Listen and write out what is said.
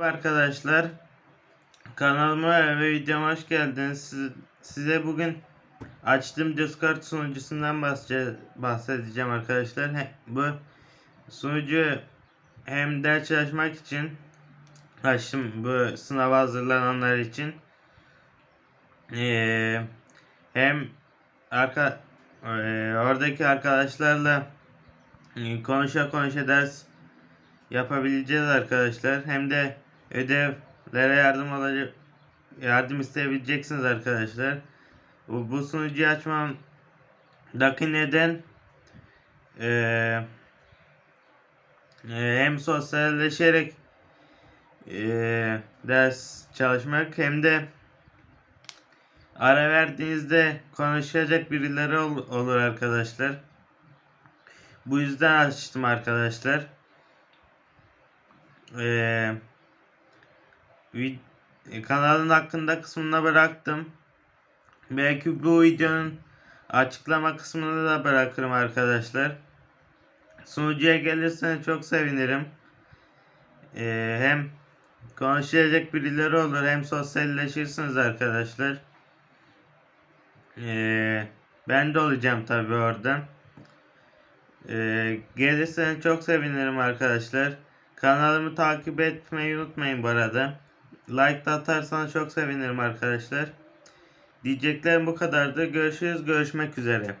Merhaba arkadaşlar. Kanalıma ve videoma hoş geldiniz. Siz- size bugün açtığım Discord sunucusundan bahse- bahsedeceğim arkadaşlar. Bu sunucu hem ders çalışmak için açtım bu sınava hazırlananlar için. Ee, hem arka ee, oradaki arkadaşlarla e, konuşa konuşa ders yapabileceğiz arkadaşlar. Hem de ödevlere yardım alacak yardım isteyebileceksiniz arkadaşlar. Bu, sunucuyu açmamdaki neden eee, eee, hem sosyalleşerek eee, ders çalışmak hem de ara verdiğinizde konuşacak birileri ol- olur arkadaşlar. Bu yüzden açtım arkadaşlar. Ee, vid- e, kanalın hakkında kısmına bıraktım. Belki bu videonun açıklama kısmını da bırakırım arkadaşlar. Sunucuya gelirseniz çok sevinirim. Ee, hem konuşacak birileri olur hem sosyalleşirsiniz arkadaşlar. Ee, ben de olacağım tabi oradan. Ee, gelirseniz çok sevinirim arkadaşlar. Kanalımı takip etmeyi unutmayın bu arada. Like da atarsanız çok sevinirim arkadaşlar. Diyeceklerim bu kadardı. Görüşürüz. Görüşmek üzere.